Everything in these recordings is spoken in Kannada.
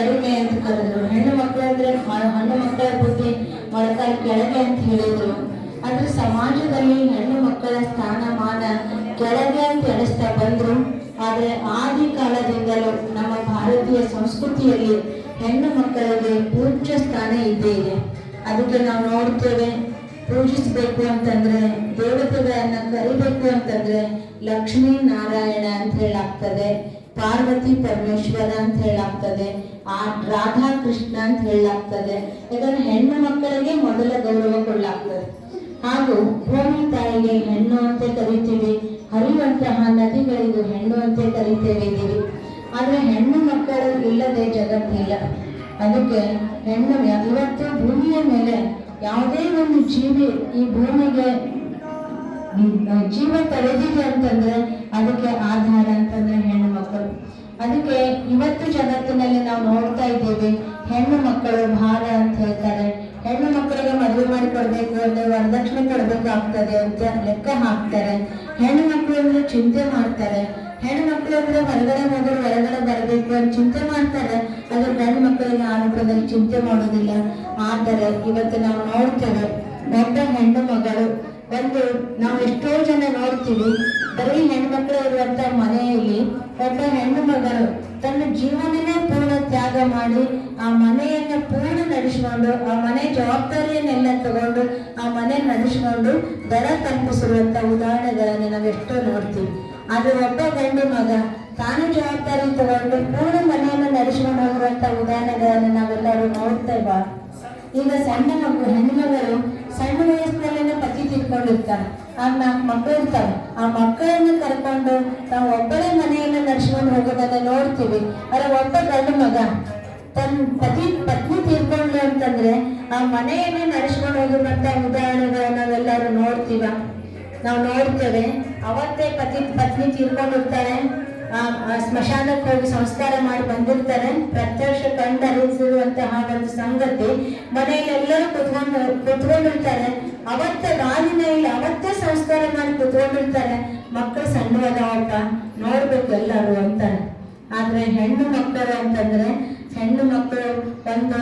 ಕಡಿಮೆ ಅಂತ ಕರೆದ್ರು. ಹೆಣ್ಣು ಮಕ್ಕಳಂದ್ರೆ ಹೆಣ್ಣು ಮಕ್ಕಳ ಬುದ್ಧಿ ಮೊಳಕಾಲು ಕೆಳಗೆ ಅಂತ ಹೇಳಿದ್ರು. ಆದ್ರೆ ಸಮಾಜದಲ್ಲಿ ಹೆಣ್ಣು ಮಕ್ಕಳ ಸ್ಥಾನಮಾನ ಕೆಳಗೆ ಅಂತ ಎಣಿಸ್ತಾ ಬಂದ್ರು. ಆದರೆ ಆದಿ ಕಾಲದಿಂದಲೂ ನಮ್ಮ ಭಾರತೀಯ ಸಂಸ್ಕೃತಿಯಲ್ಲಿ ಹೆಣ್ಣು ಮಕ್ಕಳಿಗೆ ಪೂಜ್ಯ ಸ್ಥಾನ ಇದ್ದೇ ಇದೆ. ಅದಕ್ಕೆ ನಾವು ನೋಡ್ತೇವೆ, ಪೂಜಿಸಬೇಕು ಅಂತಂದ್ರೆ, ದೇವತೆಗಳನ್ನ ಕರಿಬೇಕು ಅಂತಂದ್ರೆ ಲಕ್ಷ್ಮೀ ನಾರಾಯಣ ಅಂತ ಹೇಳಾಗ್ತದೆ. ಪಾರ್ವತಿ ಪರಮೇಶ್ವರ ಅಂತ ಹೇಳಾಗ್ತದೆ, ಆ ರಾಧಾ ಕೃಷ್ಣ ಅಂತ ಹೇಳಾಗ್ತದೆ. ಯಾಕಂದ್ರೆ ಹೆಣ್ಣು ಮಕ್ಕಳಿಗೆ ಮೊದಲ ಗೌರವ ಕೊಡಲಾಗ್ತದೆ ಹಾಗೂ ಭೂಮಿ ತಾಯಿಗೆ ಹೆಣ್ಣು ಅಂತ ಕರಿತೀವಿ ಹರಿಯುವಂತಹ ನದಿಗಳಿಗೂ ಹೆಣ್ಣು ಅಂತ ಕರಿತೇವೆ ಇದೀವಿ ಆದ್ರೆ ಹೆಣ್ಣು ಮಕ್ಕಳು ಇಲ್ಲದೆ ಜಗತ್ತಿಲ್ಲ ಅದಕ್ಕೆ ಹೆಣ್ಣು ಇವತ್ತು ಭೂಮಿಯ ಮೇಲೆ ಯಾವುದೇ ಒಂದು ಜೀವಿ ಈ ಭೂಮಿಗೆ ಜೀವ ತಳೆದಿದೆ ಅಂತಂದ್ರೆ ಅದಕ್ಕೆ ಅಂತಂದ್ರೆ ಹೆಣ್ಣು ಮಕ್ಕಳು ಅದಕ್ಕೆ ಇವತ್ತು ಜಗತ್ತಿನಲ್ಲಿ ನಾವು ನೋಡ್ತಾ ಹೆಣ್ಣು ಮಕ್ಕಳು ಭಾರ ಅಂತ ಹೇಳ್ತಾರೆ. ಹೆಣ್ಣು ಮಕ್ಕಳಿಗೆ ಮದುವೆ ಮಾಡಿ ಕೊಡ್ಬೇಕು ಅಂದ್ರೆ ವರದಕ್ಷಿಣೆ ಕೊಡ್ಬೇಕಾಗ್ತದೆ ಅಂತ ಲೆಕ್ಕ ಹಾಕ್ತಾರೆ. ಹೆಣ್ಣು ಮಕ್ಕಳು ಅಂದ್ರೆ ಚಿಂತೆ ಮಾಡ್ತಾರೆ. ಹೆಣ್ಣು ಮಕ್ಕಳು ಅಂದ್ರೆ ಹೊರಗಡೆ ಹೋದ್ರೆ ಹೊರಗಡೆ ಬರಬೇಕು ಅಂತ ಚಿಂತೆ ಮಾಡ್ತಾರೆ. ಆದ್ರೆ ಗಂಡು ಮಕ್ಕಳಿಗೆ ಆ ರೂಪದಲ್ಲಿ ಚಿಂತೆ ಮಾಡೋದಿಲ್ಲ. ಆದರೆ ಇವತ್ತು ನಾವು ನೋಡ್ತೇವೆ ಒಬ್ಬ ಹೆಣ್ಣು ಮಗಳು. ಒಂದು ನಾವು ಎಷ್ಟೋ ಜನ ನೋಡ್ತೀವಿ, ಬರೀ ಹೆಣ್ಮಕ್ಳು ಇರುವಂತ ಮನೆಯಲ್ಲಿ ಒಬ್ಬ ಹೆಣ್ಣು ಮಗಳು ತನ್ನ ಜೀವನನೇ ತ್ಯಾಗ ಮಾಡಿ ಆ ಮನೆಯನ್ನ ಪೂರ್ಣ ನಡೆಸಿಕೊಂಡು, ಆ ಮನೆ ಜವಾಬ್ದಾರಿಯನ್ನೆಲ್ಲ ತಗೊಂಡು ಆ ಮನೆ ನಡೆಸಿಕೊಂಡು ದರ ತಲುಪಿಸಿರುವಂತ ಉದಾಹರಣೆಗಳನ್ನು ನಾವು ಎಷ್ಟೋ ನೋಡ್ತೀವಿ. ಆದ್ರೆ ಒಬ್ಬ ಗಂಡು ಮಗ ತಾನು ಜವಾಬ್ದಾರಿ ತಗೊಂಡು ಪೂರ್ಣ ಮನೆಯನ್ನು ನಡೆಸಿಕೊಂಡು ಹೋಗುವಂತ ಉದಾಹರಣೆಗಳನ್ನ ನಾವೆಲ್ಲರೂ ನೋಡ್ತೇವಾ ಈಗ ಸಣ್ಣ ಮಗು ಹೆಣ್ಮಗಳು ಸಣ್ಣ ವಯಸ್ಸಿನಲ್ಲೇನೆ ಪತಿ ತಿಳ್ಕೊಂಡಿರ್ತಾರೆ ಆಗ ನಾಲ್ಕು ಮಕ್ಕಳು ಇರ್ತಾರೆ. ಆ ಮಕ್ಕಳನ್ನ ಕರ್ಕೊಂಡು ನಾವು ಒಬ್ಬರೇ ಮನೆಯನ್ನ ನಡೆಸ್ಕೊಂಡು ಹೋಗೋದನ್ನ ನೋಡ್ತೀವಿ. ಆದ್ರೆ ಒಬ್ಬ ಗಂಡು ಮಗ ತನ್ನ ಪತಿ, ಪತ್ನಿ ತೀರ್ಕೊಂಡ್ಲು ಅಂತಂದ್ರೆ ಆ ಮನೆಯನ್ನೇ ನಡೆಸ್ಕೊಂಡು ಹೋಗಿರುವಂತ ಉದಾಹರಣೆಗಳನ್ನ ನಾವೆಲ್ಲರೂ ನೋಡ್ತೀವ? ನಾವು ನೋಡ್ತೇವೆ. ಅವತ್ತೇ ಪತಿ, ಪತ್ನಿ ತೀರ್ಕೊಂಡಿರ್ತಾರೆ ಆ ಆ ಸ್ಮಶಾನಕ್ಕೆ ಹೋಗಿ ಸಂಸ್ಕಾರ ಮಾಡಿ ಬಂದಿರ್ತಾರೆ. ಪ್ರತ್ಯಕ್ಷ ಕಂಡರಿಸಿರುವಂತಹ ಒಂದು ಸಂಗತಿ. ಮನೆಯಲ್ಲಿ ಎಲ್ಲರೂ ಕುತ್ಕೊಂಡು ಕುತ್ಕೊಂಡಿರ್ತಾರೆ. ಅವತ್ತ ರಾಜಿನ ಇಲ್ಲ. ಅವತ್ತೇ ಸಂಸ್ಕಾರ ಮಾಡಿ ಕುತ್ಕೊಂಡಿರ್ತಾರೆ ಮಕ್ಕಳು ಅಂತ ನೋಡ್ಬೇಕು ಎಲ್ಲರೂ ಅಂತಾರೆ ಆದ್ರೆ ಹೆಣ್ಣು ಮಕ್ಕಳು ಅಂತಂದ್ರೆ ಹೆಣ್ಣು ಮಕ್ಕಳು ಒಂದು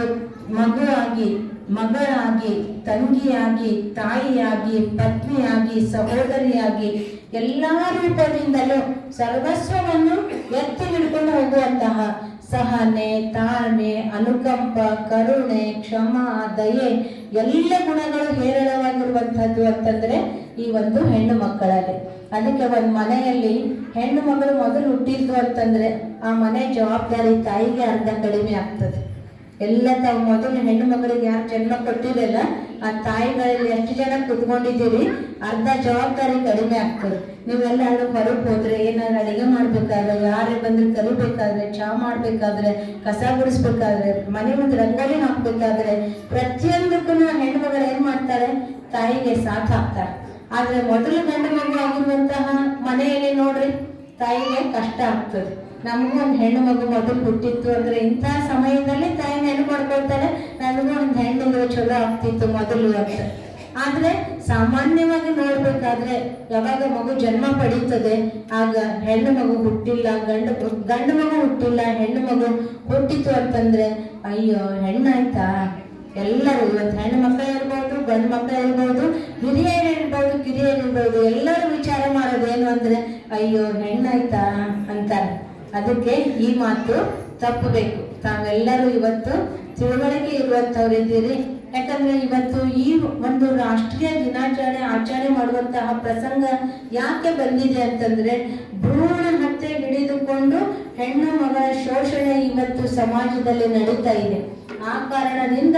ಮಗು ಆಗಿ, ಮಗಳಾಗಿ, ತಂಗಿಯಾಗಿ, ತಾಯಿಯಾಗಿ, ಪತ್ನಿಯಾಗಿ, ಸಹೋದರಿಯಾಗಿ ಎಲ್ಲಾ ರೂಪದಿಂದಲೂ ಸರ್ವಸ್ವವನ್ನು ಎತ್ತಿ ಹಿಡ್ಕೊಂಡು ಹೋಗುವಂತಹ ಸಹನೆ, ತಾಳ್ಮೆ, ಅನುಕಂಪ, ಕರುಣೆ, ಕ್ಷಮ, ದಯೆ ಎಲ್ಲ ಗುಣಗಳು ಹೇರಳವಾಗಿರುವಂತಹದ್ದು ಅಂತಂದ್ರೆ ಈ ಒಂದು ಹೆಣ್ಣು ಮಕ್ಕಳಲ್ಲಿ. ಅದಕ್ಕೆ ಒಂದು ಮನೆಯಲ್ಲಿ ಹೆಣ್ಣು ಮಗಳು ಮೊದಲು ಹುಟ್ಟಿದ್ದು ಅಂತಂದ್ರೆ ಆ ಮನೆ ಜವಾಬ್ದಾರಿ ತಾಯಿಗೆ ಅರ್ಧ ಕಡಿಮೆ ಆಗ್ತದೆ. ಎಲ್ಲ ತಾವು ಮೊದಲು ಹೆಣ್ಣು ಮಗಳಿಗೆ ಯಾರು ಜನ್ಮ ಕೊಟ್ಟಿರಲ್ಲ ಆ ತಾಯಿಗಳಲ್ಲಿ ಎಷ್ಟು ಜನ ಕುತ್ಕೊಂಡಿದ್ದೀರಿ? ಅರ್ಧ ಜವಾಬ್ದಾರಿ ಕಡಿಮೆ ಆಗ್ತದೆ. ನೀವೆಲ್ಲ ಹೊರಗೆ ಹೋದ್ರೆ ಏನಾದ್ರು ಅಡಿಗೆ ಮಾಡ್ಬೇಕಾದ್ರೆ, ಯಾರೇ ಬಂದ್ರೆ ಕರಿಬೇಕಾದ್ರೆ ಚಹಾ ಮಾಡ್ಬೇಕಾದ್ರೆ, ಕಸ ಗುಡಿಸ್ಬೇಕಾದ್ರೆ, ಮನೆ ಮುಂದೆ ರಂಗೋಲಿ ಹಾಕ್ಬೇಕಾದ್ರೆ ಪ್ರತಿಯೊಂದಕ್ಕೂ ಹೆಣ್ಮಗಳು ಏನ್ ಮಾಡ್ತಾರೆ? ತಾಯಿಗೆ ಸಾಥ್ ಹಾಕ್ತಾರೆ ಆದ್ರೆ ಮೊದಲು ಗಂಡ ಮಗು ಆಗಿರುವಂತಹ ಮನೆಯಲ್ಲಿ ನೋಡ್ರಿ, ತಾಯಿಗೆ ಕಷ್ಟ ಆಗ್ತದೆ. ನಮಗೂ ಒಂದು ಹೆಣ್ಣು ಮಗು ಮೊದಲು ಹುಟ್ಟಿತ್ತು ಅಂದ್ರೆ ಇಂಥ ಸಮಯದಲ್ಲಿ ತಾಯಿ ನೆನಪು ಮಾಡ್ಕೊಳ್ತಾರೆ ನನಗೂ ಒಂದು ಹೆಣ್ಣಿಗೆ ಚಲೋ ಆಗ್ತಿತ್ತು ಮೊದಲು ಅಂತ. ಆದ್ರೆ ಸಾಮಾನ್ಯವಾಗಿ ನೋಡ್ಬೇಕಾದ್ರೆ ಯಾವಾಗ ಮಗು ಜನ್ಮ ಪಡೀತದೆ, ಆಗ ಹೆಣ್ಣು ಮಗು ಹುಟ್ಟಿಲ್ಲ, ಗಂಡು ಗಂಡು ಮಗು ಹುಟ್ಟಿಲ್ಲ, ಹೆಣ್ಣು ಮಗು ಹುಟ್ಟಿತು ಅಂತಂದ್ರೆ ಅಯ್ಯೋ, ಹೆಣ್ಣಾಯ್ತಾ? ಎಲ್ಲರೂ ಇವತ್ತು ಹೆಣ್ಣು ಮಕ್ಕಳು ಇರ್ಬೋದು, ಗಂಡು ಮಕ್ಕಳು ಇರ್ಬೋದು, ಹಿರಿಯರು ಇರ್ಬೋದು, ಕಿರಿಯರು ಇರ್ಬೋದು, ಎಲ್ಲರೂ ವಿಚಾರ ಮಾಡೋದೇನು ಅಂದ್ರೆ ಅಯ್ಯೋ, ಹೆಣ್ಣಾಯ್ತಾ? ಅಂತಾರೆ. ಅದಕ್ಕೆ ಈ ಮಾತು ತಪ್ಪಬೇಕು. ತಾವೆಲ್ಲರೂ ಇವತ್ತು ತಿಳುವಳಿಕೆ ಇರುವಂತವರಿದ್ದೀರಿ ಯಾಕಂದ್ರೆ ಇವತ್ತು ಈ ಒಂದು ರಾಷ್ಟ್ರೀಯ ದಿನಾಚರಣೆ, ಆಚರಣೆ ಮಾಡುವಂತಹ ಪ್ರಸಂಗ ಯಾಕೆ ಬಂದಿದೆ ಅಂತಂದ್ರೆ ಭ್ರೂಣ ಹತ್ಯೆ ಹಿಡಿದುಕೊಂಡು ಹೆಣ್ಣು ಮಗಳ ಶೋಷಣೆ ಇವತ್ತು ಸಮಾಜದಲ್ಲಿ ನಡೀತಾ ಇದೆ. ಆ ಕಾರಣದಿಂದ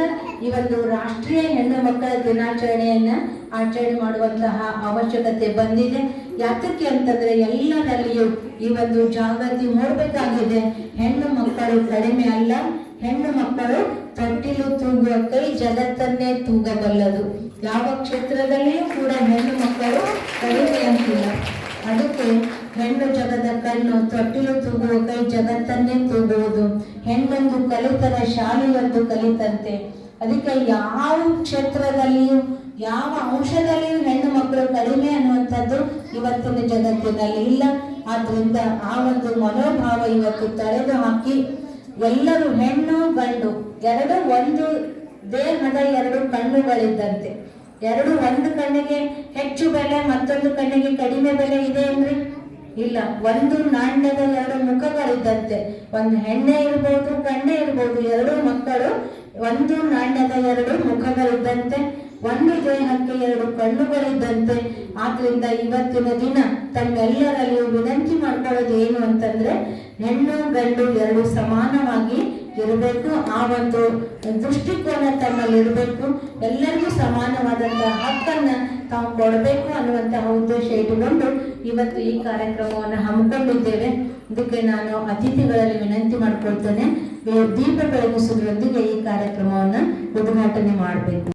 ಒಂದು ರಾಷ್ಟ್ರೀಯ ಹೆಣ್ಣು ಮಕ್ಕಳ ದಿನಾಚರಣೆಯನ್ನ ಆಚರಣೆ ಮಾಡುವಂತಹ ಅವಶ್ಯಕತೆ ಬಂದಿದೆ. ಯಾತಕ್ಕೆ ಅಂತಂದ್ರೆ ಎಲ್ಲರಲ್ಲಿಯೂ ಈ ಒಂದು ಜಾಗೃತಿ ಮೂಡಬೇಕಾಗಿದೆ. ಹೆಣ್ಣು ಮಕ್ಕಳು ಕಡಿಮೆ ಅಲ್ಲ, ಹೆಣ್ಣು ಮಕ್ಕಳು ತೊಟ್ಟಿಲು ತೂಗುವ ಕೈ ಜಗತ್ತನ್ನೇ ತೂಗಬಲ್ಲದು. ಯಾವ ಕ್ಷೇತ್ರದಲ್ಲಿಯೂ ಕೂಡ ಹೆಣ್ಣು ಮಕ್ಕಳು ಕಡಿಮೆ ಅಂತಿಲ್ಲ. ಅದಕ್ಕೆ ಹೆಣ್ಣು ಜಗದ ಕಣ್ಣು ತೊಟ್ಟಿಲು ತೂಗುವ ಕೈ ಜಗತ್ತನ್ನೇ ತೂಗುವುದು. ಹೆಣ್ಣೊಂದು ಕಲಿತರೆ ಶಾಲೆಯೊಂದು ಕಲಿತಂತೆ. ಅದಕ್ಕೆ ಯಾವ ಕ್ಷೇತ್ರದಲ್ಲಿಯೂ, ಯಾವ ಅಂಶದಲ್ಲಿಯೂ ಹೆಣ್ಣು ಮಕ್ಕಳು ಕಡಿಮೆ ಅನ್ನುವಂಥದ್ದು ಇವತ್ತಿನ ಜಗತ್ತಿನಲ್ಲಿ ಇಲ್ಲ. ಆದ್ರಿಂದ ಆ ಒಂದು ಮನೋಭಾವ ಇವತ್ತು ತಳೆದು ಹಾಕಿ, ಎಲ್ಲರೂ ಹೆಣ್ಣು, ಗಂಡು, ಎರಡು ಒಂದು ದೇಹದ ಎರಡು ಕಣ್ಣುಗಳಿದ್ದಂತೆ. ಎರಡು ಒಂದು ಕಣ್ಣಿಗೆ ಹೆಚ್ಚು ಬೆಲೆ, ಮತ್ತೊಂದು ಕಣ್ಣಿಗೆ ಕಡಿಮೆ ಬೆಲೆ ಇದೆ ಏನ್ರಿ ಇಲ್ಲ, ಒಂದು ನಾಣ್ಯದಲ್ಲಿ ಎರಡು ಮುಖಗಳಿದ್ದಂತೆ ಒಂದು ಹೆಣ್ಣೆ ಇರ್ಬೋದು ಗಂಡೆ ಇರ್ಬೋದು, ಎರಡು ಮಕ್ಕಳು ಒಂದು ನಾಣ್ಯದ ಎರಡು ಮುಖಗಳಿದ್ದಂತೆ ಒಂದು ದೇಹಕ್ಕೆ ಎರಡು ಕಣ್ಣುಗಳಿದ್ದಂತೆ, ಆದ್ರಿಂದ ಇವತ್ತಿನ ದಿನ ತಮ್ಮೆಲ್ಲರಲ್ಲಿಯೂ ವಿನಂತಿ ಮಾಡ್ಕೊಳ್ಳೋದು ಏನು ಅಂತಂದ್ರೆ, ಹೆಣ್ಣು ಗಂಡು ಎರಡು ಸಮಾನವಾಗಿ ಇರಬೇಕು. ಆ ಒಂದು ದೃಷ್ಟಿಕೋನ ತಮ್ಮಲ್ಲಿ ಇರಬೇಕು. ಎಲ್ಲರಿಗೂ ಸಮಾನವಾದಂತಹ ಹಕ್ಕನ್ನ ತಾವು ಕೊಡಬೇಕು ಅನ್ನುವಂತಹ ಉದ್ದೇಶ ಇಟ್ಟುಕೊಂಡು ಇವತ್ತು ಈ ಕಾರ್ಯಕ್ರಮವನ್ನು ಹಮ್ಮಿಕೊಂಡಿದ್ದೇವೆ. ಇದಕ್ಕೆ ನಾನು ಅತಿಥಿಗಳಲ್ಲಿ ವಿನಂತಿ ಮಾಡಿಕೊಳ್ತೇನೆ. ದೀಪ ಬೆಳಗಿಸುವುದರೊಂದಿಗೆ ಈ ಕಾರ್ಯಕ್ರಮವನ್ನು ಉದ್ಘಾಟನೆ ಮಾಡಬೇಕು.